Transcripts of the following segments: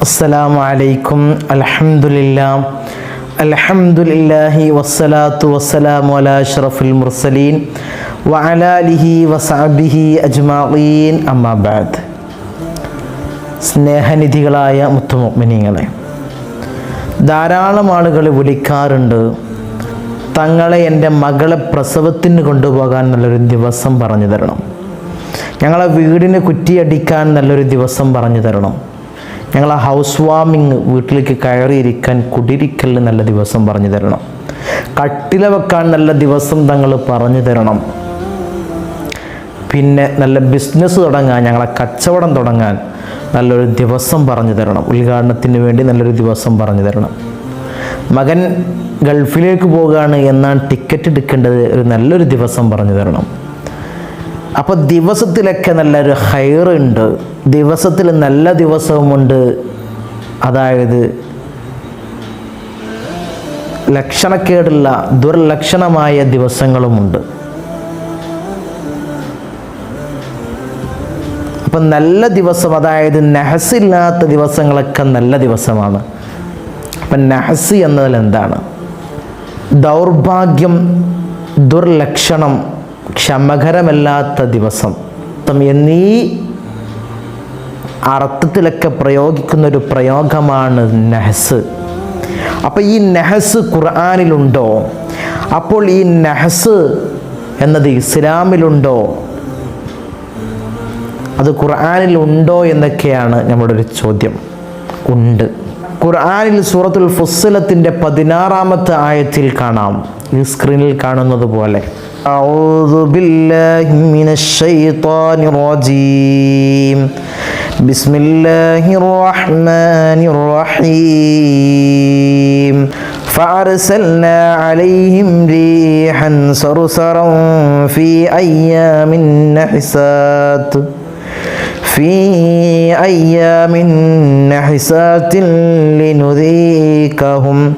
السلام عليكم الحمد لله الحمد لله والصلاة والسلام على أشرف المرسلين وعلى آله وصحبه أجمعين أما بعد സ്നേഹനിധികളായ മുത്തുമുഗ്മിനിങ്ങളെ ധാരാളം ആളുകൾ വിളിക്കാറുണ്ട് തങ്ങളെ എൻ്റെ മകളെ പ്രസവത്തിന് കൊണ്ടുപോകാൻ നല്ലൊരു ദിവസം പറഞ്ഞു തരണം ഞങ്ങളെ വീടിന് കുറ്റിയടിക്കാൻ നല്ലൊരു ദിവസം പറഞ്ഞു തരണം. ഞങ്ങളെ ഹൗസ് വാമിങ് വീട്ടിലേക്ക് കയറിയിരിക്കാൻ കുടിരിക്കൽ നല്ല ദിവസം പറഞ്ഞു തരണം. കട്ടില വെക്കാൻ നല്ല ദിവസം തങ്ങൾ പറഞ്ഞു തരണം. പിന്നെ നല്ല ബിസിനസ് തുടങ്ങാൻ ഞങ്ങളെ കച്ചവടം തുടങ്ങാൻ നല്ലൊരു ദിവസം പറഞ്ഞു തരണം. ഉദ്ഘാടനത്തിന് വേണ്ടി നല്ലൊരു ദിവസം പറഞ്ഞു തരണം. മകൻ ഗൾഫിലേക്ക് പോകുകയാണ് എന്നാണ് ടിക്കറ്റ് എടുക്കേണ്ടത് ഒരു നല്ലൊരു ദിവസം പറഞ്ഞു തരണം. അപ്പോൾ ദിവസത്തിലൊക്കെ നല്ലൊരു ഹയറുണ്ട് ദിവസത്തിൽ നല്ല ദിവസവുമുണ്ട്. അതായത് ലക്ഷണക്കേടുള്ള ദുർലക്ഷണമായ ദിവസങ്ങളുമുണ്ട്. അപ്പം നല്ല ദിവസം അതായത് നഹസില്ലാത്ത ദിവസങ്ങളൊക്കെ നല്ല ദിവസമാണ്. അപ്പം നഹസ് എന്നതിൽ എന്താണ് ദൗർഭാഗ്യം ദുർലക്ഷണം ക്ഷമകരമല്ലാത്ത ദിവസം. എന്നീ അർത്ഥത്തിലൊക്കെ പ്രയോഗിക്കുന്ന ഒരു പ്രയോഗമാണ് നഹസ്. അപ്പോൾ ഈ നഹസ് ഖുർആാനിലുണ്ടോ? അപ്പോൾ ഈ നഹസ് എന്നത് ഇസ്ലാമിലുണ്ടോ? അത് ഖുർആാനിൽ ഉണ്ടോ എന്നൊക്കെയാണ് നമ്മുടെ ഒരു ചോദ്യം. ഉണ്ട്. ഖുർആാനിൽ സൂറത്തുൽ ഫുസ്സലത്തിന്റെ പതിനാറാമത്തെ ആയത്തിൽ കാണാം. ഈ സ്ക്രീനിൽ കാണുന്നത് പോലെ. أعوذ بالله من الشيطان الرجيم. بسم الله الرحمن الرحيم. فأرسلنا عليهم ريحا صرصرا في أيام نحسات في أيام نحسات لنذيقهم.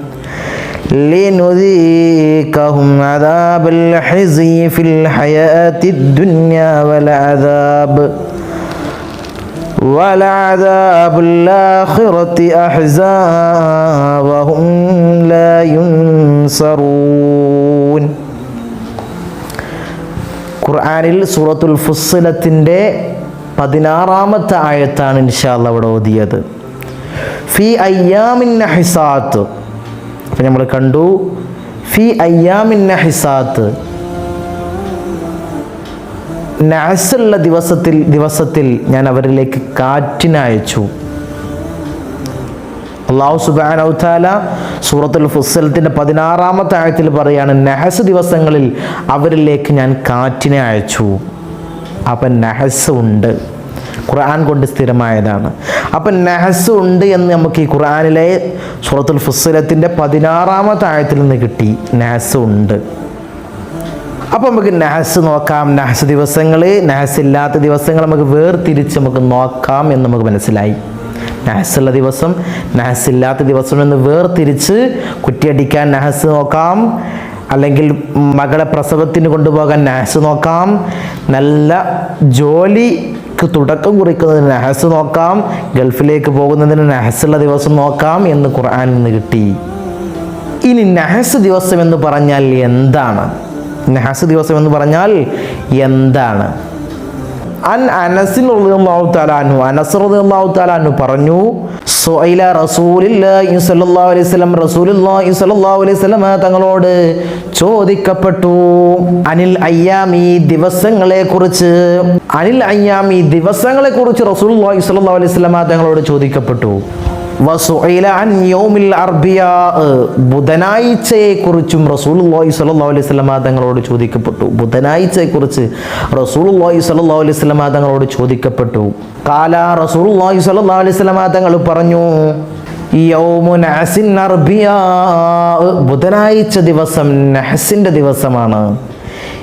لنذيقهم عذاب الخزي في الحياة الدنيا والعذاب ولعذاب الآخرة أحزى وهم لا ينصرون ഖുർആനിൽ സൂറത്തുൽ ഫുസ്സിലത്തിൻ്റെ പതിനാറാമത്തെ ആയത്താണ് ഇൻഷാല്ല അവിടെ ഓതിയത് ഫി അയ്യാമിൻ ഹിസാത്ത് അപ്പം നമ്മൾ കണ്ടു. ഫി അയ്യാമിൻ ഹിസാത്ത് നാസുള്ള ദിവസത്തിൽ ദിവസത്തിൽ ഞാൻ അവരിലേക്ക് കാറ്റിനയച്ചു അള്ളാഹു സുബാനൗത്താല സൂറത്തുൽ ഫുസലത്തിന്റെ പതിനാറാമത്തെ ആഴത്തിൽ പറയാണ് നഹസ് ദിവസങ്ങളിൽ അവരിലേക്ക് ഞാൻ കാറ്റിനെ അയച്ചു. അപ്പം നഹസ് ഉണ്ട്. ഖുർആൻ കൊണ്ട് സ്ഥിരമായതാണ്. അപ്പം നഹസ് ഉണ്ട് എന്ന് നമുക്ക് ഈ ഖുർആനിലെ സുറത്തുൽ ഫുസലത്തിന്റെ പതിനാറാമത്തെ ആഴത്തിൽ നിന്ന് കിട്ടി. നഹസ് ഉണ്ട്. അപ്പോൾ നമുക്ക് നഹസ് നോക്കാം. നഹസ് ദിവസങ്ങൾ നഹസ് ഇല്ലാത്ത ദിവസങ്ങൾ നമുക്ക് വേർതിരിച്ച് നമുക്ക് നോക്കാം എന്ന് നമുക്ക് മനസ്സിലായി. നഹസുള്ള ദിവസം നഹസ് ഇല്ലാത്ത ദിവസം എന്ന് വേർതിരിച്ച് കുറ്റിയടിക്കാൻ നഹസ് നോക്കാം. അല്ലെങ്കിൽ മകളെ പ്രസവത്തിന് കൊണ്ടുപോകാൻ നഹസ് നോക്കാം. നല്ല ജോലിക്ക് തുടക്കം കുറിക്കുന്നതിന് നഹസ് നോക്കാം ഗൾഫിലേക്ക് പോകുന്നതിന് നഹസുള്ള ദിവസം നോക്കാം എന്ന് ഖുർആനിൽ നിന്ന് കിട്ടി. ഇനി നഹസ് ദിവസം എന്ന് പറഞ്ഞാൽ എന്താണ്? നഹസ് ദിവസം എന്ന് പറഞ്ഞാൽ എന്താണ്? അൻ അനസിൻ അനസ് അൻഹു പറഞ്ഞു സ്വല്ലല്ലാഹു അലൈഹി വസല്ലം റസൂലുള്ളാഹി സ്വല്ലല്ലാഹു അലൈഹി തങ്ങളോട് ചോദിക്കപ്പെട്ടു. അനിൽ അയ്യാമി ദിവസങ്ങളെ കുറിച്ച് അനിൽ അയ്യാമി ദിവസങ്ങളെ കുറിച്ച് റസൂലുള്ളാഹി സ്വല്ലല്ലാഹു അലൈഹി വസല്ലം തങ്ങളോട് ചോദിക്കപ്പെട്ടു. വസുഇല അൻ യൗമിൽ അർബിയാ. ബുധനാഴ്ചയെ കുറിച്ചും റസൂലുള്ളാഹി സ്വല്ലല്ലാഹു അലൈഹി വസല്ലം തങ്ങളോട് ചോദിക്കപ്പെട്ടു. ബുധനാഴ്ചയെക്കുറിച്ച് റസൂലുള്ളാഹി സ്വല്ലല്ലാഹു അലൈഹി വസല്ലം തങ്ങളോട് ചോദിക്കപ്പെട്ടു. കാല റസൂലുള്ളാഹി സ്വല്ലല്ലാഹു അലൈഹി വസല്ലം തങ്ങൾ പറഞ്ഞു ബുധനാഴ്ച ദിവസം നഹസിന്റെ ദിവസമാണ്.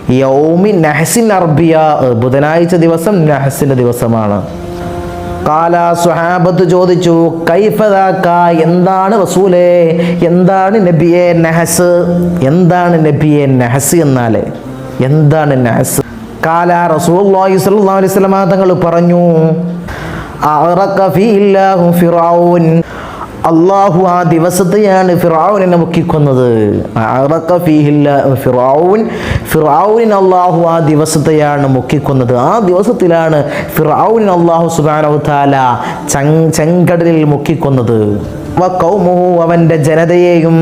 യൗമി നഹസിൻ അർബിയ. ബുധനാഴ്ച ദിവസം നഹസിന്റെ ദിവസമാണ്. കാല സുഹാബത്ത് ചോദിച്ചു കൈഫദാക്ക എന്താണ് റസൂലേ? എന്താണ് നബിയെ നഹസ്? എന്താണ് നബിയെ നഹസ് എന്നാൽ എന്താണ് നഹസ്? കാല റസൂലുള്ളാഹി സ്വല്ലല്ലാഹു അലൈഹി വസല്ലമ തങ്ങൾ പറഞ്ഞു ഫിറഔൻ അള്ളാഹു ആ ദിവസത്തെയാണ് ഫിറാവുനെ മുക്കിക്കൊന്നത് ഫിറാവുൻ ഫിറൌനിന് അള്ളാഹു ആ ദിവസത്തെയാണ് മുക്കിക്കൊന്നത്. ആ ദിവസത്തിലാണ് ഫിറാവുൻ അള്ളാഹു ചങ് ചെങ്കടലിൽ മുക്കിക്കൊന്നത്. വ കൗമുഹു അവന്റെ ജനതയെയും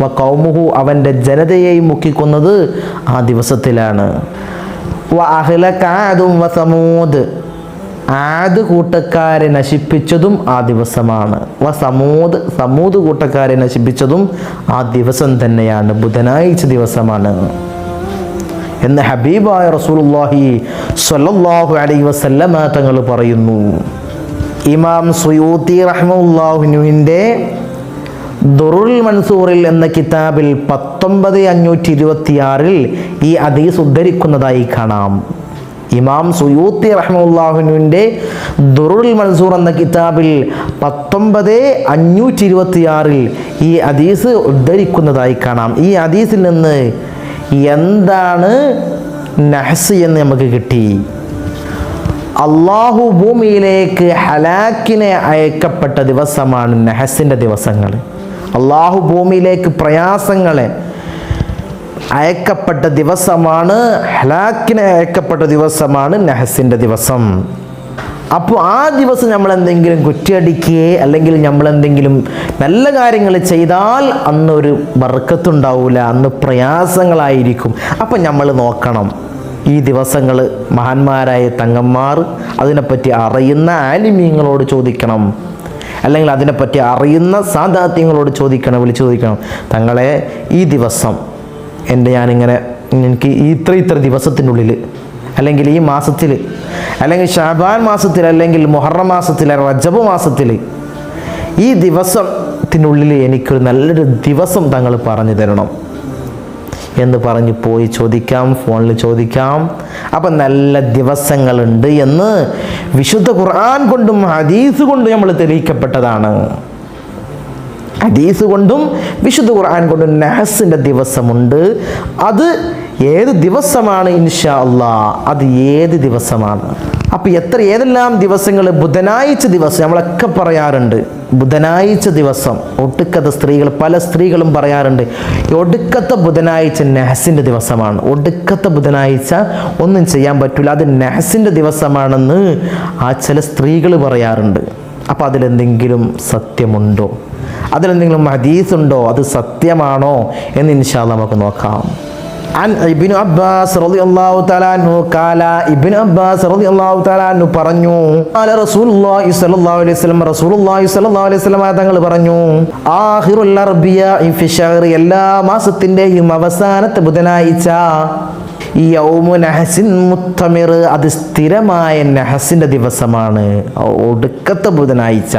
വ കൗമുഹു അവന്റെ ജനതയെയും മുക്കിക്കൊന്നത് ആ ദിവസത്തിലാണ്. വ അഹ്ലക ആദും വ സമൂദ് ആദ് കൂട്ടക്കാരെ നശിപ്പിച്ചതും ആ ദിവസമാണ്. വ സമൂത് സമൂത് കൂട്ടക്കാരെ നശിപ്പിച്ചതും ആ ദിവസം തന്നെയാണ്. ബുധനാഴ്ച ദിവസമാണ്. എന്ന് ഹബീബായ റസൂലുള്ളാഹി സ്വല്ലല്ലാഹു അലൈഹി വസല്ലമ തങ്ങൾ പറയുന്നു. ഇമാം സുയൂത്തി റഹ്മുല്ലാഹുനുവിന്റെ ദുറുൽ മൻസൂറിൽ എന്ന കിതാബിൽ പത്തൊമ്പത് അഞ്ഞൂറ്റി ഇരുപത്തിയാറിൽ ഈ അതീസ് ഉദ്ധരിക്കുന്നതായി കാണാം. ഇമാം സുയൂത്തി റഹ്മുല്ലാഹുനുവിന്റെ ദുറുൽ മൻസൂർ എന്ന കിതാബിൽ പത്തൊമ്പത് അഞ്ഞൂറ്റി ഇരുപത്തിയാറിൽ ഈ അദീസ് ഉദ്ധരിക്കുന്നതായി കാണാം. ഈ അദീസിൽ നിന്ന് എന്താണ് നഹസ് എന്ന് നമുക്ക് കിട്ടി? അള്ളാഹു ഭൂമിയിലേക്ക് ഹലാക്കിനെ അയക്കപ്പെട്ട ദിവസമാണ് നഹസിന്റെ ദിവസങ്ങൾ. അള്ളാഹു ഭൂമിയിലേക്ക് പ്രയാസങ്ങളെ അയക്കപ്പെട്ട ദിവസമാണ് ഹലാക്കിന് അയക്കപ്പെട്ട ദിവസമാണ് നഹസിന്റെ ദിവസം. അപ്പോൾ ആ ദിവസം നമ്മൾ എന്തെങ്കിലും കുറ്റിയടിക്കുകയെ അല്ലെങ്കിൽ നമ്മൾ എന്തെങ്കിലും നല്ല കാര്യങ്ങൾ ചെയ്താൽ അന്നൊരു ബർക്കത്തുണ്ടാവില്ല അന്ന് പ്രയാസങ്ങളായിരിക്കും. അപ്പം നമ്മൾ നോക്കണം ഈ ദിവസങ്ങൾ മഹാന്മാരായ തങ്ങന്മാർ അതിനെപ്പറ്റി അറിയുന്ന ആലിമീങ്ങളോട് ചോദിക്കണം അല്ലെങ്കിൽ അതിനെപ്പറ്റി അറിയുന്ന സാധാത്യങ്ങളോട് ചോദിക്കണം വിളിച്ചു ചോദിക്കണം തങ്ങളെ ഈ ദിവസം എന്റെ ഞാനിങ്ങനെ എനിക്ക് ഇത്ര ഇത്ര ദിവസത്തിനുള്ളിൽ അല്ലെങ്കിൽ ഈ മാസത്തിൽ അല്ലെങ്കിൽ ഷാബാൻ മാസത്തിൽ അല്ലെങ്കിൽ മൊഹറം മാസത്തിൽ റജബ് മാസത്തിൽ ഈ ദിവസത്തിനുള്ളിൽ എനിക്കൊരു നല്ലൊരു ദിവസം തങ്ങൾ പറഞ്ഞു തരണം എന്ന് പറഞ്ഞ് പോയി ചോദിക്കാം ഫോണിൽ ചോദിക്കാം. അപ്പം നല്ല ദിവസങ്ങളുണ്ട് എന്ന് വിശുദ്ധ ഖുർആൻ കൊണ്ടും ഹദീസ് കൊണ്ടും നമ്മൾ തെളിയിക്കപ്പെട്ടതാണ്. ഹദീസ് കൊണ്ടും വിശുദ്ധ ഖുർആൻ കൊണ്ടും നഹസിന്റെ ദിവസമുണ്ട്. അത് ഏത് ദിവസമാണ് ഇൻഷാ അള്ളാ അത് ഏത് ദിവസമാണ്? അപ്പോൾ എത്ര ഏതെല്ലാം ദിവസങ്ങൾ ബുധനാഴ്ച ദിവസം നമ്മളൊക്കെ പറയാറുണ്ട്. ബുധനാഴ്ച ദിവസം ഒടുക്കത്തെ സ്ത്രീകൾ പല സ്ത്രീകളും പറയാറുണ്ട്. ഒടുക്കത്തെ ബുധനാഴ്ച നെഹസിന്റെ ദിവസമാണ്. ഒടുക്കത്തെ ബുധനാഴ്ച ഒന്നും ചെയ്യാൻ പറ്റില്ല അത് നെഹസിന്റെ ദിവസമാണെന്ന് ആ ചില സ്ത്രീകൾ പറയാറുണ്ട്. അപ്പോൾ അതിലെന്തെങ്കിലും സത്യമുണ്ടോ? അതിലെന്തെങ്കിലും ഹദീസ് ഉണ്ടോ അത് സത്യമാണോ എന്ന് ഇൻഷാ നമുക്ക് നോക്കാം عن ابن عباس رضي الله تعالى عنه قال ابن عباس رضي الله تعالى عنه പറഞ്ഞു قال رسول الله صلى الله عليه وسلم رسول الله صلى الله عليه وسلم തങ്ങൾ പറഞ്ഞു ആഖിറുൽ അർബിയ ഫി ഷഹർ എല്ലാ മാസത്തിന്റെയും അവസാനത്തെ ബുധനാഴ്ച ഈ യൗമു നഹസിൻ മുത്തമിർ. അത് സ്ഥിരമായ നഹസിന്റെ ദിവസമാണ്. ഒടുക്കത്തെ ബുധനാഴ്ച.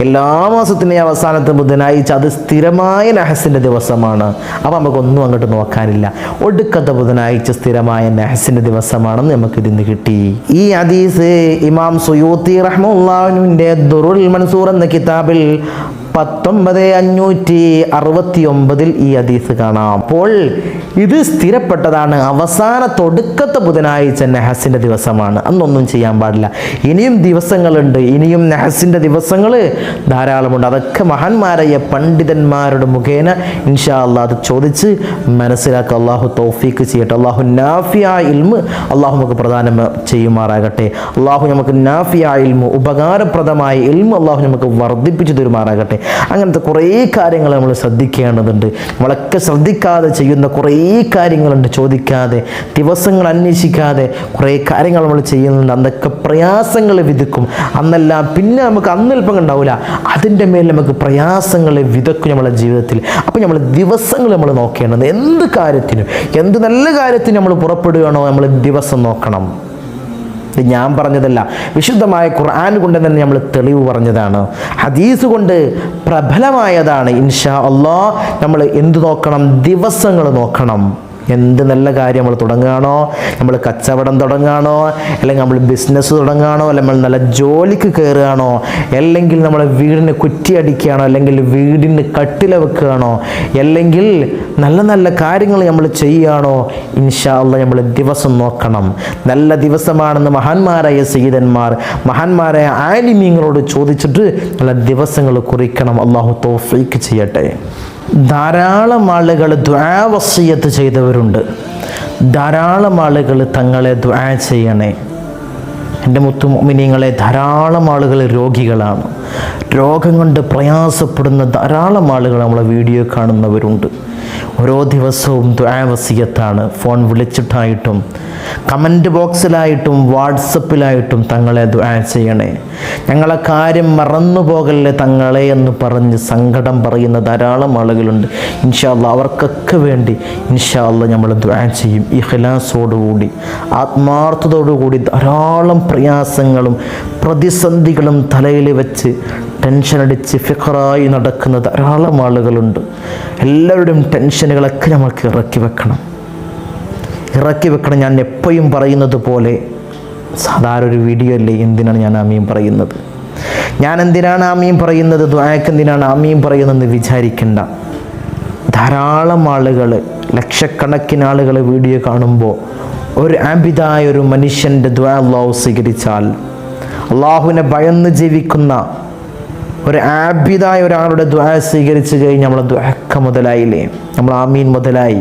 എല്ലാ മാസത്തിന്റെയും അവസാനത്തെ ബുധനാഴ്ച അത് സ്ഥിരമായ നഹസിന്റെ ദിവസമാണ്. അപ്പോൾ നമുക്കൊന്നും അങ്ങോട്ട് നോക്കാനില്ല. ഒടുക്കത്തെ ബുധനാഴ്ച സ്ഥിരമായ നഹസിന്റെ ദിവസമാണെന്ന് നമുക്ക് ഇതിന് കിട്ടി. ഈ ഹദീസ് ഇമാം സുയൂത്തി റഹ്മുല്ലാവിന്റെ ദുറുൽ മൻസൂർ എന്ന കിതാബിൽ പത്തൊമ്പത് അഞ്ഞൂറ്റി അറുപത്തി ഒമ്പതിൽ ഈ ഹദീസ് കാണാം. അപ്പോൾ ഇത് സ്ഥിരപ്പെട്ടതാണ്. അവസാന തൊടുക്കത്തെ ബുധനാഴ്ച നെഹസിന്റെ ദിവസമാണ്. അന്നൊന്നും ചെയ്യാൻ പാടില്ല. ഇനിയും ദിവസങ്ങളുണ്ട്. ഇനിയും നെഹസിന്റെ ദിവസങ്ങൾ ധാരാളമുണ്ട്. അതൊക്കെ മഹാന്മാരായ പണ്ഡിതന്മാരുടെ മുഖേന ഇൻഷാ അള്ളാഹ് അത് ചോദിച്ച് മനസ്സിലാക്കുക അള്ളാഹു തൗഫീക്ക് ചെയ്യട്ടെ. അള്ളാഹു നാഫിയ ഇൽമ് അള്ളാഹു നമുക്ക് പ്രദാനം ചെയ്യുമാറാകട്ടെ. അള്ളാഹു നമുക്ക് നാഫിയ ഇൽമ് ഉപകാരപ്രദമായ ഇൽമ് അള്ളാഹു നമുക്ക് വർദ്ധിപ്പിച്ചു തരുമാറാകട്ടെ. അങ്ങനത്തെ കുറേ കാര്യങ്ങൾ നമ്മൾ ശ്രദ്ധിക്കേണ്ടതുണ്ട്. നമ്മളൊക്കെ ശ്രദ്ധിക്കാതെ ചെയ്യുന്ന കുറേ കാര്യങ്ങളുണ്ട്. ചോദിക്കാതെ ദിവസങ്ങൾ അന്വേഷിക്കാതെ കുറേ കാര്യങ്ങൾ നമ്മൾ ചെയ്യുന്നുണ്ട്. അന്നൊക്കെ പ്രയാസങ്ങൾ വിതക്കും. അന്നെല്ലാം പിന്നെ നമുക്ക് അന്നൽപ്പം ഉണ്ടാവില്ല അതിന്റെ മേൽ നമുക്ക് പ്രയാസങ്ങൾ വിതക്കും നമ്മളെ ജീവിതത്തിൽ. അപ്പോൾ നമ്മൾ ദിവസങ്ങൾ നമ്മൾ നോക്കേണ്ടത് എന്ത് കാര്യത്തിനും എന്ത് നല്ല കാര്യത്തിനും നമ്മൾ പുറപ്പെടുകയാണോ നമ്മൾ ദിവസം നോക്കണം? ഇത് ഞാൻ പറഞ്ഞതല്ല. വിശുദ്ധമായ ഖുർആൻ കൊണ്ട് തന്നെ നമ്മൾ തെളിവ് പറഞ്ഞതാണ്. ഹദീസ് കൊണ്ട് പ്രബലമായതാണ്. ഇൻഷാ അള്ളാ നമ്മൾ എന്ത് നോക്കണം? ദിവസങ്ങൾ നോക്കണം. എന്ത് നല്ല കാര്യം നമ്മൾ തുടങ്ങുകയാണോ? നമ്മൾ കച്ചവടം തുടങ്ങുകയാണോ? അല്ലെങ്കിൽ നമ്മൾ ബിസിനസ് തുടങ്ങുകയാണോ? അല്ലെങ്കിൽ നമ്മൾ നല്ല ജോലിക്ക് കയറുകയാണോ? അല്ലെങ്കിൽ നമ്മളെ വീടിന് കുറ്റിയടിക്കുകയാണോ അല്ലെങ്കിൽ വീടിന് കട്ടില വെക്കുകയാണോ? അല്ലെങ്കിൽ നല്ല നല്ല കാര്യങ്ങൾ നമ്മൾ ചെയ്യുകയാണോ? ഇൻഷാല്ല നമ്മൾ ദിവസം നോക്കണം. നല്ല ദിവസമാണെന്ന് മഹാന്മാരായ സീതന്മാർ മഹാന്മാരായ ആലിമീങ്ങളോട് ചോദിച്ചിട്ട് നല്ല ദിവസങ്ങൾ കുറിക്കണം. അള്ളാഹു തോഫീക്ക് ചെയ്യട്ടെ. ധാരാളം ആളുകൾ ദ്വാവസ്യത്ത് ചെയ്തവരുണ്ട്. ധാരാളം ആളുകൾ തങ്ങളെ ദ്വാ ചെയ്യണേ. എന്റെ മുത്തുമിനിങ്ങളെ ധാരാളം ആളുകൾ രോഗികളാണ്. രോഗം കൊണ്ട് പ്രയാസപ്പെടുന്ന ധാരാളം ആളുകൾ നമ്മളെ വീഡിയോ കാണുന്നവരുണ്ട്. ഓരോ ദിവസവും ദുരാവസ്യത്താണ് ഫോൺ വിളിച്ചിട്ടായിട്ടും കമന്റ് ബോക്സിലായിട്ടും വാട്സപ്പിലായിട്ടും തങ്ങളെ ദ്വാ ചെയ്യണേ. ഞങ്ങളെ കാര്യം മറന്നു പോകല്ലേ തങ്ങളെ എന്ന് പറഞ്ഞ് സങ്കടം പറയുന്ന ധാരാളം ആളുകളുണ്ട്. ഇൻഷാല്ല അവർക്കൊക്കെ വേണ്ടി ഇൻഷാല്ല നമ്മൾ ദ്വാ ചെയ്യും. ഈ ഹിലാസോടുകൂടി ആത്മാർത്ഥതയോടുകൂടി ധാരാളം പ്രയാസങ്ങളും പ്രതിസന്ധികളും തലയിൽ വെച്ച് ടെൻഷൻ അടിച്ച് ഫിഖറായി നടക്കുന്ന ധാരാളം ആളുകളുണ്ട്. എല്ലാവരുടെയും ടെൻഷനുകളൊക്കെ നമുക്ക് ഇറക്കി വെക്കണം. ഇറക്കി വെക്കണം. ഞാൻ എപ്പോഴും പറയുന്നത് പോലെ സാധാരണ ഒരു വീഡിയോ അല്ലേ? എന്തിനാണ് ഞാൻ ആമിയും പറയുന്നത്? ഞാൻ എന്തിനാണ് ആമിയും പറയുന്നത്? ദ്വായക്ക് എന്തിനാണ് ആമിയും പറയുന്നതെന്ന് വിചാരിക്കണ്ട. ധാരാളം ആളുകൾ ലക്ഷക്കണക്കിന് ആളുകൾ വീഡിയോ കാണുമ്പോൾ ഒരു ആബിതായ ഒരു മനുഷ്യന്റെ ദ്വാ അള്ളാഹു സ്വീകരിച്ചാൽ അള്ളാഹുവിനെ ഭയന്ന് ജീവിക്കുന്ന ഒരു ആബിതായ ഒരാളുടെ ദ്വാ സ്വീകരിച്ചു കഴിഞ്ഞ് നമ്മൾ ദ്വാക്ക മുതലായില്ലേ? നമ്മൾ ആമീൻ മുതലായി.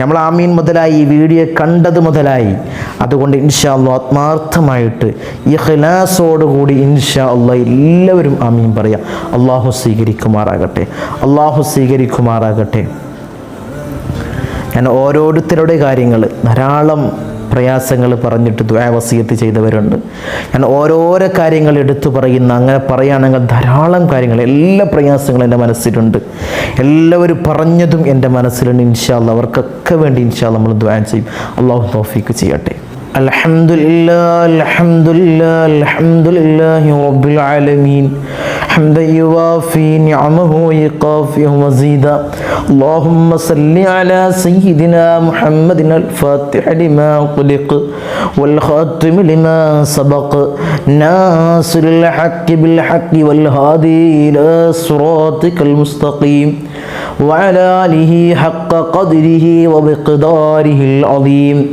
നമ്മൾ ആമീൻ മുതലായി ഈ വീഡിയോ കണ്ടത് മുതലായി. അതുകൊണ്ട് ഇൻഷാ അള്ളാഹ് ആത്മാർത്ഥമായിട്ട് ഈ ഖിലാസോടുകൂടി ഇൻഷാ അള്ളാഹ് എല്ലാവരും ആമീൻ പറയാം. അള്ളാഹു സ്വീകരിക്കുമാറാകട്ടെ. അള്ളാഹു സ്വീകരിക്കുമാറാകട്ടെ. ഞാൻ ഓരോരുത്തരുടെ കാര്യങ്ങൾ ധാരാളം പ്രയാസങ്ങൾ പറഞ്ഞിട്ട് ദ്വാവസീയത്ത് ചെയ്തവരുണ്ട് ഞാൻ ഓരോരോ കാര്യങ്ങൾ എടുത്തു പറയുന്ന അങ്ങനെ പറയുകയാണെങ്കിൽ ധാരാളം കാര്യങ്ങൾ എല്ലാ പ്രയാസങ്ങളും എൻ്റെ മനസ്സിലുണ്ട് എല്ലാവരും പറഞ്ഞതും എൻ്റെ മനസ്സിലുണ്ട് ഇൻഷാല്ല അവർക്കൊക്കെ വേണ്ടി ഇൻഷാല്ല നമ്മൾ ദ്വാൻ ചെയ്യും അള്ളാഹു തോഫിക്ക് ചെയ്യട്ടെ الحمد لله الحمد لله الحمد لله رب العالمين حمدا يوافي نعمه ويقافي مزيدا اللهم صل على سيدنا محمد الفاتح لما قلق والخاتم لما سبق ناصر الحق بالحق والهادي إلى صراطك المستقيم وعلى آله حق قدره وبقداره العظيم.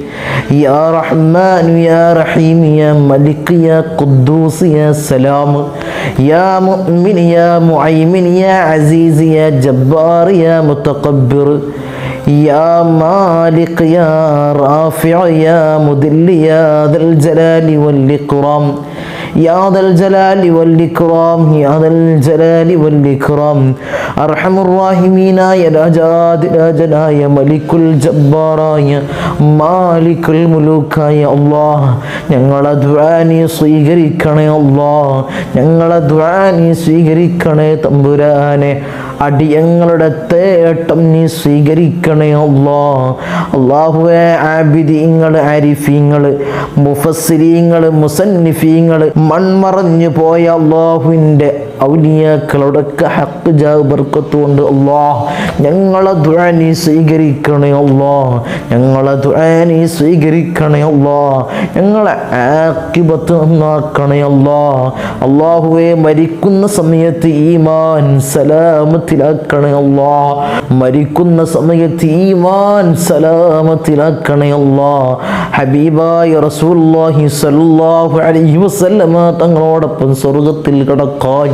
يا رحمن يا رحيم يا ملك يا قدوس يا سلام. يا مؤمن يا معيمن يا عزيز يا جبار يا متقبر. يا مالك يا رافع يا مذل يا ذا الجلال والإكرام. يا ذا الجلال والإكرام يا ذا الجلال والإكرام أرحم الراحمين يا രാജാദ് രാജനായ മലിക്കുൽ ജബ്ബാറായ മാലിക്കുൽ മുലൂക്കായ അള്ളാഹ് ഞങ്ങളെ ദ്വാനി സ്വീകരിക്കണേ അള്ളാഹ് ഞങ്ങളെ ദ്വാനി സ്വീകരിക്കണേ തമ്പുരാനെ അടിയങ്ങളുടെ തേട്ടം നീ സ്വീകരിക്കണേ അള്ളാ. അള്ളാഹുവെ ആബിദീങ്ങൾ അരിഫീങ്ങൾ മുഫസ്സിരീങ്ങൾ മുസന്നിഫീങ്ങൾ മൺമറഞ്ഞു പോയ അള്ളാഹുവിന്റെ ഔലിയാക്കളോടൊക്കെ ഹക്ക് ജാവ് ബർക്കത്തുകൊണ്ട് അള്ളാഹ് ഞങ്ങളെ ദ്വാനി സ്വീകരിക്കണേ അല്ലോ ഞങ്ങളെ ദ്വാനി സ്വീകരിക്കണേ അല്ലോ ഞങ്ങളെ ആക്കിബത്ത് നന്നാക്കണേ അല്ലോ അള്ളാഹുവെ മരിക്കുന്ന സമയത്ത് ഈമാൻ സലാമത്തിലാക്കണേ അല്ലോ മരിക്കുന്ന സമയത്ത് ഈമാൻ സലാമത്തിലാക്കണേ അല്ലോ ഹബീബായ റസൂല്ലാഹി സ്വല്ലല്ലാഹു അലൈഹി വസല്ലമ തങ്ങളോടൊപ്പം സ്വർഗത്തിൽ കിടക്കാൻ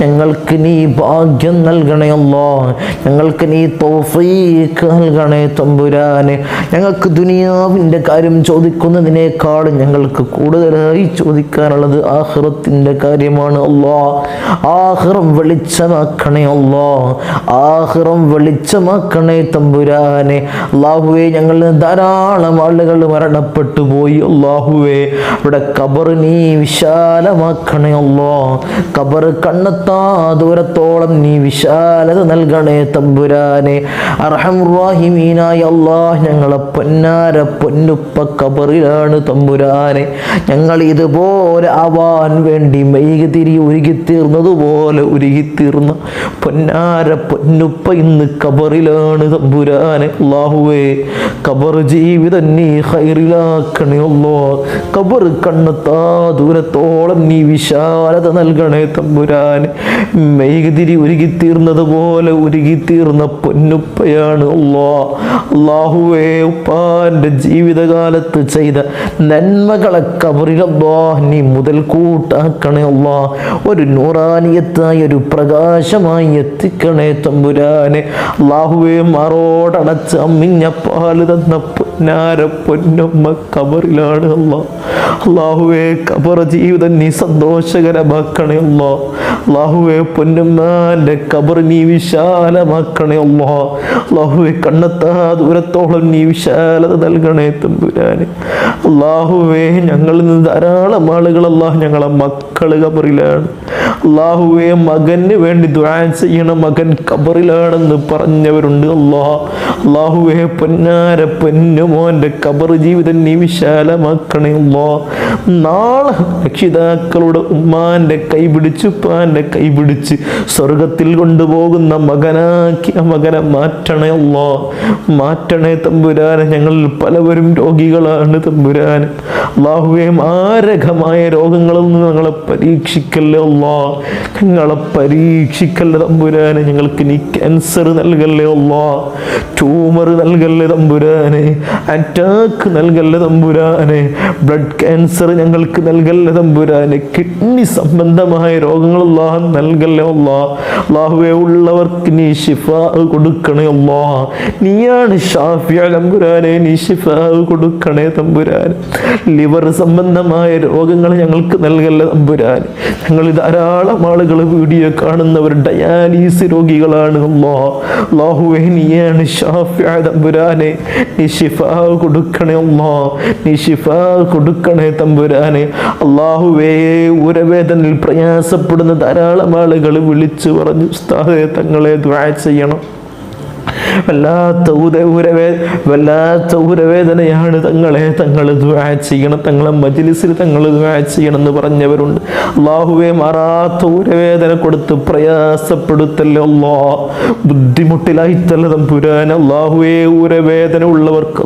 ഞങ്ങൾക്ക് നീ ഭാഗ്യം നൽകണയല്ലോ ഞങ്ങൾക്ക് നീ തോഫീക്ക് നൽകണേ തമ്പുരാന്. ഞങ്ങൾക്ക് ദുനിയാവിന്റെ കാര്യം ചോദിക്കുന്നതിനേക്കാൾ ഞങ്ങൾക്ക് കൂടുതലായി ചോദിക്കാനുള്ളത് ആഹ്റത്തിന്റെ കാര്യമാണ് അല്ലോ. ആഹ്റം വെളിച്ചമാക്കണേ അല്ലോ. ആഹ്റം വെളിച്ചമാക്കണേ തമ്പുരാനെ. അള്ളാഹുവെ ഞങ്ങൾ ധാരാളം ആളുകൾ മരണപ്പെട്ടു പോയി അള്ളാഹുവെ ഇവിടെ കബർ നീ വിശാലമാക്കണേ അല്ലോ. കബർ ദൂരത്തോളം നീ വിശാലത നൽകണേ തമ്പുരാനെ. അർഹമുറാഹിമീനായ അള്ളാഹ് ഞങ്ങളെ പൊന്നാര പൊന്നുപ്പ കബറിലാണ് തമ്പുരാനെ. ഞങ്ങൾ ഇതുപോലെ ആവാൻ വേണ്ടി മെയ്കതിരി ഉരുകിത്തീർന്നതുപോലെ ഉരുകിത്തീർന്ന പൊന്നാര പൊന്നുപ്പ ഇന്ന് കബറിലാണ് തമ്പുരാനെ. അള്ളാഹുവേ കബർ ജീവിതം നീ ഹൈറിലാക്കണേ അല്ലോ കബർ കണ്ണെത്താ ദൂരത്തോളം നീ വിശാലത നൽകണേ തമ്പുരാൻ മെയ്തിരി ഉരുകിത്തീർന്നത് പോലെ ഉരുകിത്തീർന്ന പൊന്നുപ്പയാണ് അല്ലോ അള്ളാഹുവേ ഉപ്പാന്റെ ജീവിതകാലത്ത് ചെയ്ത നന്മകളെ കബറിലല്ലോ നീ മുതൽ കൂട്ടാക്കണേ അള്ളാ. ഒരു നൂറാനിയത്തായി ഒരു പ്രകാശമായി എത്തിക്കണേ തമ്പുരാനെ. അള്ളാഹുവേ മറോടണച്ച അമ്മിഞ്ഞ പാൽ തന്ന പൊന്നാര പൊന്നമ്മ കബറിലാണ് അല്ലോ അള്ളാഹുവേ കബർ ജീവിതം നീ സന്തോഷകരമാക്കണേ അല്ലോ അള്ളാഹുവേ പൊന്നമ്മാന്റെ കബർ നീ വിശാലമാക്കണേ അല്ലോ അള്ളാഹുവെ കണ്ണെത്താ ദൂരത്തോളം നീ വിശാലത നൽകണേ തമ്പുരാന്. അള്ളാഹുവേ ഞങ്ങളിൽ നിന്ന് ധാരാളം ആളുകൾ അള്ളാഹു ഞങ്ങളെ മക്കൾ കബറിലാണ്. അള്ളാഹുവെ മകന് വേണ്ടി ദുരാൻ ചെയ്യണം മകൻ കബറിലാണെന്ന് പറഞ്ഞവരുണ്ട്. അള്ളാഹ അള്ളാഹുവെ പൊന്നാര പൊന്നുമോന്റെ കബർ ജീവിതം നീ വിശാലമാക്കണേ. അള്ളാ നാളെ രക്ഷിതാക്കളുടെ ഉമ്മാന്റെ കൈ പിടിച്ച് ഉപ്പാന്റെ കൈ പിടിച്ച് സ്വർഗത്തിൽ കൊണ്ടുപോകുന്ന മകനാക്കി ആ മകനെ മാറ്റണേ അള്ളാ മാറ്റണേ തമ്പുരാനെ ഞങ്ങളിൽ പലവരും രോഗികളാണ് തമ്പുരാൻ അള്ളാഹുവെ മാരകമായ രോഗങ്ങളിൽ നിന്ന് ഞങ്ങളെ പരീക്ഷിക്കല്ലേ അള്ളാ ഞങ്ങളെ പരീക്ഷിക്കല്ലേ തമ്പുരാനെ ഞങ്ങൾക്ക് നീ ക്യാൻസർ നൽകല്ലേ ഉള്ളോ ട്യൂമർ നൽകല്ലേ തമ്പുരാനെ അറ്റാക്ക് നൽകല്ലേ തമ്പുരാനെ. ബ്ലഡ് ക്യാൻസർ ഞങ്ങൾക്ക് നൽകല്ലേ തമ്പുരാനെ? കിഡ്നി സംബന്ധമായ രോഗങ്ങൾ രോഗങ്ങളുള്ള നൽകല്ലേ അള്ളാ. അള്ളാഹുവെ ഉള്ളവർക്ക് നീ ഷിഫ കൊടുക്കണേ അള്ളാ. നീയാണ് ഷാഫിയ തമ്പുരാനെ നീ ഷിഫ കൊടുക്കണേ തമ്പുരാൻ ലിവർ സംബന്ധമായ രോഗങ്ങൾ ഞങ്ങൾക്ക് നൽകല്ലേ തമ്പുരാൻ ഞങ്ങൾ ധാരാളം ആളുകൾ വീഡിയോ കാണുന്നവർ ഡയാലിസ് രോഗികളാണ് അള്ളാ. അള്ളാഹുവെ നീയാണ് ഷാഫിയ തമ്പുരാനെ. നീ ഷിഫ കൊടുക്കണേ അള്ളാ. നീ ഷിഫ കൊടുക്കണേ തമ്പുരാനെ അള്ളാഹുവേ ഉരവേദനയിൽ പ്രയാസപ്പെടുന്ന ധാരാളം ആളുകൾ വിളിച്ചു പറഞ്ഞു ഉസ്താദെ തങ്ങളെ ദ്വാ ചെയ്യണം. വല്ലാത്ത ഉര ഉരവേ വല്ലാത്ത ഉരവേദനയാണ് തങ്ങളെ. തങ്ങൾ ദുആ ചെയ്യണം. തങ്ങളെ മജ്ലിസിൽ തങ്ങൾ ദുആ ചെയ്യണം എന്ന് പറഞ്ഞവരുണ്ട്. അള്ളാഹുവെ മാറാത്ത ഉരവേദന കൊടുത്ത് പ്രയാസപ്പെടുത്തല്ലേ അല്ലാ. ബുദ്ധിമുട്ടിലായിത്തല്ല തമ്പുരാൻ അള്ളാഹുവെ ഉരവേദന ഉള്ളവർക്ക്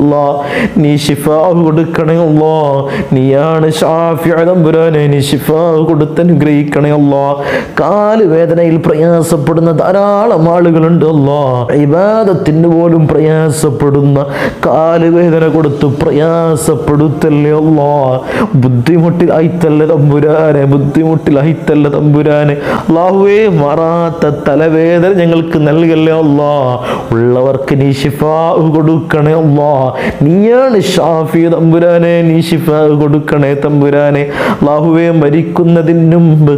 നീ ഷിഫ കൊടുക്കണേ അല്ലാ. നീയാണ് ഷാഫിയ തമ്പുരാനെ. നീ ഷിഫ കൊടുത്ത് അനുഗ്രഹിക്കണേ അല്ലാ. കാൽ വേദനയിൽ പ്രയാസപ്പെടുന്ന ധാരാളം ആളുകളുണ്ട് അല്ലാ. ഇബാദത്തിന് പോലും പ്രയാസപ്പെടുന്ന കാലുവേദന കൊടുത്ത് പ്രയാസപ്പെടുത്തല്ലേ അല്ലാ ബുദ്ധിമുട്ടിലായിത്തല്ല തമ്പുരാനെ ബുദ്ധിമുട്ടിലായിത്തല്ല തമ്പുരാനെ. അള്ളാഹുവേ മാറാത്ത തലവേദന ഞങ്ങൾക്ക് നൽകല്ലേ അള്ളാ? ഉള്ളവർക്ക് നീ ഷിഫ കൊടുക്കണേ അള്ളാ. നീയാണ് ഷാഫി തമ്പുരാനെ നീ ഷിഫ കൊടുക്കണേ തമ്പുരാനെ. അള്ളാഹുവേ മരിക്കുന്നതിന് മുമ്പ്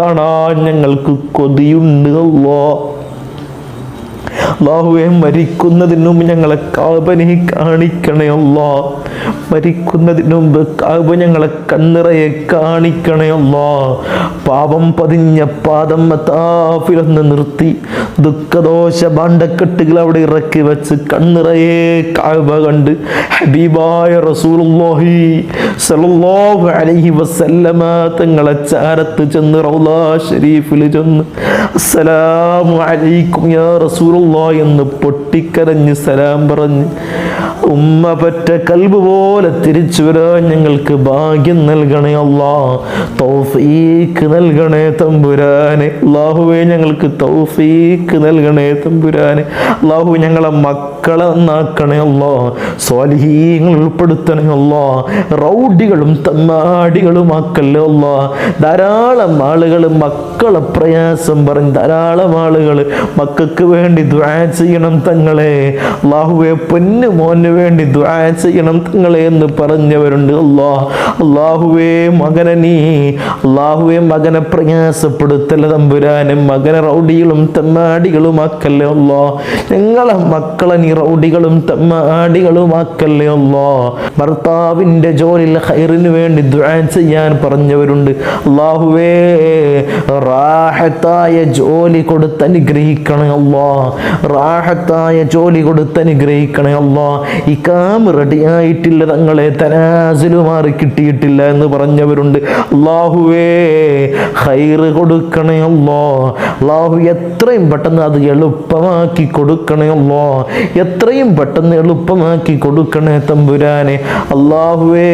കാണാൻ ഞങ്ങൾക്ക് കൊതിയുണ്ട് അല്ലാ അള്ളാഹുവെ മരിക്കുന്നതിന് മുമ്പ് ഞങ്ങളെ കാബനെ കാണിക്കണേ അല്ലാ മരിക്കുന്നതിന് മുമ്പ് കാബ ഞങ്ങളെ കണ്ണിറയെ കാണിക്കണേ അല്ലാ പാപം പതിഞ്ഞ പാദം മത്താഫിലൊന്ന് നിർത്തി. ദുഃഖദോഷ ഭാണ്ഡക്കെട്ടുകൾ അവിടെ ഇറക്കി വെച്ച് കണ്ണിറയെ കാബ കണ്ട് ഹബീബായ റസൂലുള്ളാഹി സല്ലല്ലാഹു അലൈഹി വസല്ലമ തങ്ങളെ ചാരത്ത് ചെന്ന് റൗലാ ഷരീഫിൽ ചെന്ന് അസ്സലാമു അലൈക്കും യാ റസൂലുള്ളാ. എന്ന് പൊട്ടിക്കരഞ്ഞ് സലാം പറഞ്ഞ് ഉമ്മ പറ്റ കൽബ് പോലെ തിരിച്ചു വരാൻ ഞങ്ങൾക്ക് ഭാഗ്യം നൽകണേ അല്ലാ. തൗഫീക്ക് നൽകണേ തമ്പുരാനെ. അള്ളാഹുവെ ഞങ്ങൾക്ക് തൗഫീക്ക് നൽകണേ തമ്പുരാനെ. അള്ളാഹു ഞങ്ങളെ മക്കളെ നന്നാക്കണേ അള്ളോ സ്വാലിഹീങ്ങൾ ഉൾപ്പെടുത്തണേ അള്ളോ റൗഡികളും തമ്മാടികളും ആക്കല്ലേ അള്ളോ ധാരാളം ആളുകൾ മക്കളെ പ്രയാസം പറഞ്ഞ് ധാരാളം ആളുകൾ മക്കൾക്ക് വേണ്ടി ദ്വാ ചെയ്യണം തങ്ങളെ. അള്ളാഹുവെ പൊന്നു മോന് വേണ്ടി ദുആ ചെയ്യണം തങ്ങളെ എന്ന് പറഞ്ഞവരുണ്ട് അല്ലാ അള്ളാഹുവേ മകനെ നീ അള്ളാഹുവെ മകനെ പ്രയാസപ്പെടുത്തല്ല തമ്പുരാനെ മകനെ റൗഡികളും തമ്മാടികളും ആക്കല്ലേ ഉള്ളോ ഞങ്ങളെ മക്കളെ നീ റൗഡികളും തമ്മാടികളും ആക്കല്ലേ ഉള്ളോ ഭർത്താവിന്റെ ജോലിയിൽ ഹൈറിന് വേണ്ടി ദുആ ചെയ്യാൻ പറഞ്ഞവരുണ്ട്. അള്ളാഹുവേ റാഹത്തായ ജോലി കൊടുത്ത് അനുഗ്രഹിക്കണേ അല്ലാ റാഹത്തായ ജോലി കൊടുത്ത് അനുഗ്രഹിക്കണേ അല്ലാ ഈ കാം റെഡിയായിട്ടില്ല തങ്ങളെ തനാസിലു മാറി കിട്ടിയിട്ടില്ല എന്ന് പറഞ്ഞവരുണ്ട്. അള്ളാഹുവേ ഹൈറ് കൊടുക്കണേ അല്ലോ അള്ളാഹു എത്രയും പെട്ടെന്ന് അത് എളുപ്പമാക്കി കൊടുക്കണേ അല്ലോ എത്രയും പെട്ടെന്ന് എളുപ്പമാക്കി കൊടുക്കണേ തമ്പുരാനെ. അള്ളാഹുവേ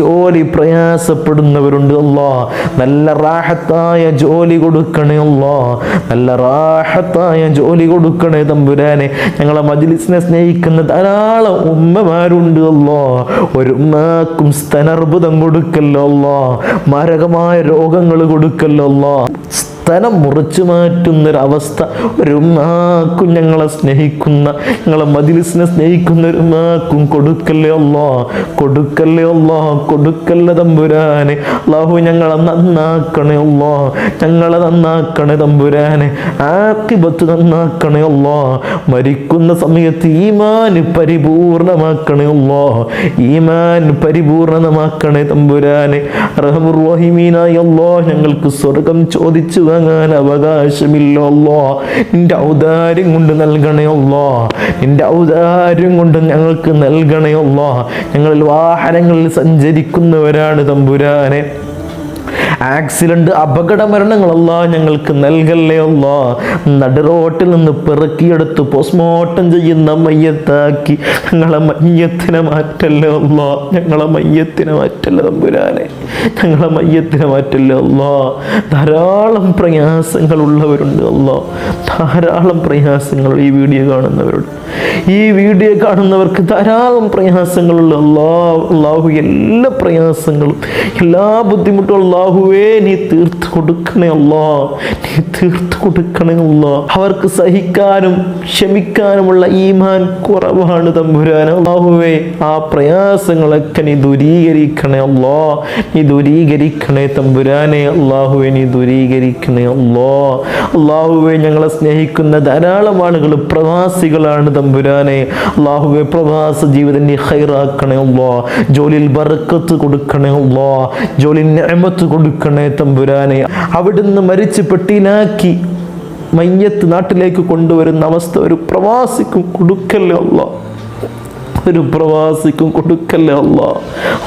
ജോലി പ്രയാസപ്പെടുന്നവരുണ്ട് അല്ലോ നല്ല റാഹത്തായ ജോലി കൊടുക്കണേ അല്ലോ നല്ല റാഹത്തായ ജോലി കൊടുക്കണേ തമ്പുരാനെ ഞങ്ങളെ മജ്ലിസിനെ സ്നേഹിക്കുന്ന ധാരാളം ഉമ്മമാരുണ്ട് അല്ലോ. ഒരു സ്തനർബുദം കൊടുക്കല്ലോ മാരകമായ രോഗങ്ങൾ കൊടുക്കല്ലോ സ്തനം മുറിച്ചു മാറ്റുന്നൊരവസ്ഥ. ഒരു മാക്കും ഞങ്ങളെ സ്നേഹിക്കുന്ന ഞങ്ങളെ മജിലിസിനെ സ്നേഹിക്കുന്ന ഒരു മാക്കും കൊടുക്കല്ലേ ഒള്ളോ കൊടുക്കല്ലേ ഒള്ളോ കൊടുക്കല്ലേ തമ്പുരാനെ. അള്ളാഹു ഞങ്ങളെ നന്നാക്കണേ അല്ലോ ഞങ്ങളെ നന്നാക്കണേ തമ്പുരാനെ. ആക്കിബത്ത് നന്നാക്കണേ അല്ലോ മരിക്കുന്ന സമയത്ത് ഈമാന് പരിപൂർണമാക്കണേ അല്ലോ ഈമാൻ പരിപൂർണമാക്കണേ തമ്പുരാനെ. റഹമുറോഹിമീനായി അല്ലോ ഞങ്ങൾക്ക് സ്വർഗം ചോദിച്ചു വാങ്ങാൻ അവകാശമില്ലല്ലോ. നിന്റെ ഔദാര്യം കൊണ്ട് നൽകണയല്ലോ നിന്റെ ഔദാര്യം കൊണ്ട് ഞങ്ങൾക്ക് നൽകണയല്ലോ ഞങ്ങളിൽ വാഹനങ്ങളിൽ സഞ്ചരിക്കുന്നവരാണ് തമ്പുരാനെ. ആക്സിഡന്റ് അപകട മരണങ്ങളല്ല ഞങ്ങൾക്ക് നൽകല്ലേ അല്ല നടുറോട്ടിൽ നിന്ന് പെറുക്കിയെടുത്ത് പോസ്റ്റ്മോർട്ടം ചെയ്യുന്ന മയ്യത്താക്കി. ഞങ്ങളെ മയ്യത്തിനെ മാറ്റല്ലേ അല്ല ഞങ്ങളെ മയ്യത്തിനെ മാറ്റല്ലേ തമ്പുരാനെ. ഞങ്ങളെ മയ്യത്തിനെ മാറ്റല്ലേ അല്ല ധാരാളം പ്രയാസങ്ങളുള്ളവരുണ്ട് അല്ല ധാരാളം പ്രയാസങ്ങൾ ഈ വീഡിയോ കാണുന്നവരുണ്ട്. ഈ വീഡിയോ കാണുന്നവർക്ക് ധാരാളം പ്രയാസങ്ങളുള്ള അള്ളാഹു അള്ളാഹു എല്ലാ പ്രയാസങ്ങളും എല്ലാ ബുദ്ധിമുട്ടും അള്ളാഹുവേ നീ തീർത്ത് കൊടുക്കണേ അല്ലാ നീ തീർത്ത് കൊടുക്കണേ അല്ലാ അവർക്ക് സഹിക്കാനും ക്ഷമിക്കാനുമുള്ള ഈമാൻ കുറവാണ് തമ്പുരാൻ അള്ളാഹുവേ ആ പ്രയാസങ്ങളൊക്കെ നീ ദൂരീകരിക്കണേ അല്ലാ നീ ദൂരീകരിക്കണേ തമ്പുരാനെ. അള്ളാഹുവെ നീ ദൂരീകരിക്കണേ അല്ലോ അള്ളാഹുവെ ഞങ്ങളെ സ്നേഹിക്കുന്ന ധാരാളം ആളുകൾ പ്രവാസികളാണ് തമ്പുരാനെ. അള്ളാഹുവെ പ്രവാസ ജീവിതം നീ ഹൈറാക്കണേ അല്ലോ ജോലിയിൽ ബർക്കത്ത് കൊടുക്കണേ അല്ലോ ജോലിയിൽ നിയമത്ത് കൊടുക്കണേ തമ്പുരാനെ. അവിടുന്ന് മരിച്ച് പെട്ടിനാക്കി മയ്യത്ത് നാട്ടിലേക്ക് കൊണ്ടുവരുന്ന അവസ്ഥ. ഒരു പ്രവാസിക്കും കൊടുക്കല്ലേ അല്ല ഒരു പ്രവാസിക്കും കൊടുക്കല്ലേ അല്ല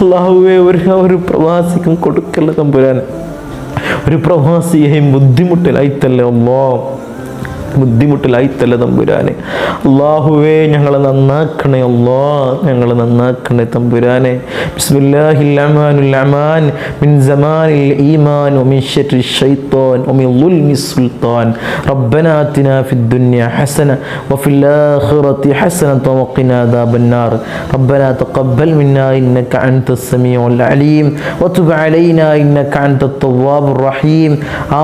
അള്ളാഹുവേ ഒരു ഒരു പ്രവാസിക്കും കൊടുക്കല്ലേ തമ്പുരാൻ ഒരു പ്രവാസിയെയും ബുദ്ധിമുട്ടിലായിത്തല്ലേ അല്ലോ ബുദ്ധിമുട്ടിലായിത്തല്ല തമ്പുരാനെ അള്ളാഹുവേ ഞങ്ങളെ നന്നാക്കണേ അല്ലോ ഞങ്ങളെ നന്നാക്കണേ തമ്പുരാനെ ബിസ്മില്ലാഹിൽ അമാനുൽ അമാൻ മിൻ സമാനിൽ ഈമാൻ ومن شر الشيطان ومن ظلم السلطان ربنا آتنا في الدنيا حسنة وفي الآخرة حسنة وقنا عذاب النار ربنا تقبل منا إنك أنت السميع العليم وتب علينا إنك أنت التواب الرحيم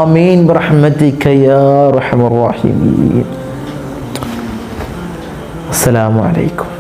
آمين برحمتك يا أرحم الراحمين السلام عليكم.